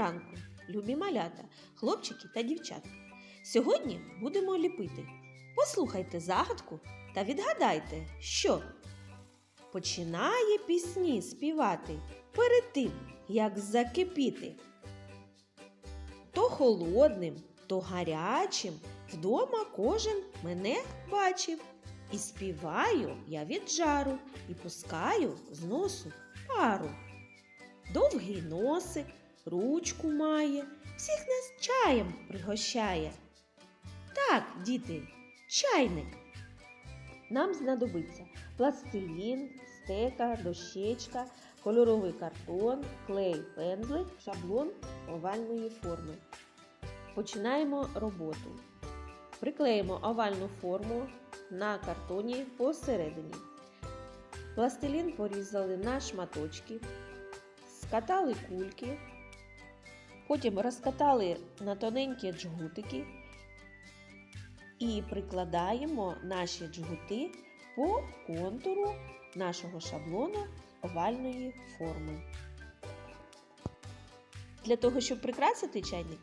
Ранку, любі малята, хлопчики та дівчата. Сьогодні будемо ліпити. Послухайте загадку та відгадайте, що починає пісні співати перед тим, як закипіти. То холодним, то гарячим вдома кожен мене бачив. І співаю я від жару, і пускаю з носу пару. Довгий носик, ручку має, всіх нас чаєм пригощає. Так, діти, чайник. Нам знадобиться пластилін, стека, дощечка, кольоровий картон, клей, пензлик, шаблон овальної форми. Починаємо роботу. Приклеїмо овальну форму на картоні посередині. Пластилін порізали на шматочки, скатали кульки, потім розкатали на тоненькі джгутики і прикладаємо наші джгути по контуру нашого шаблону овальної форми. Для того, щоб прикрасити чайник,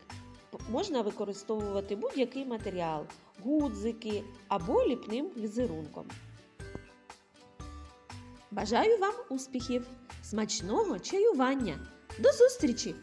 можна використовувати будь-який матеріал, гудзики або ліпним візерунком. Бажаю вам успіхів, смачного чаювання! До зустрічі!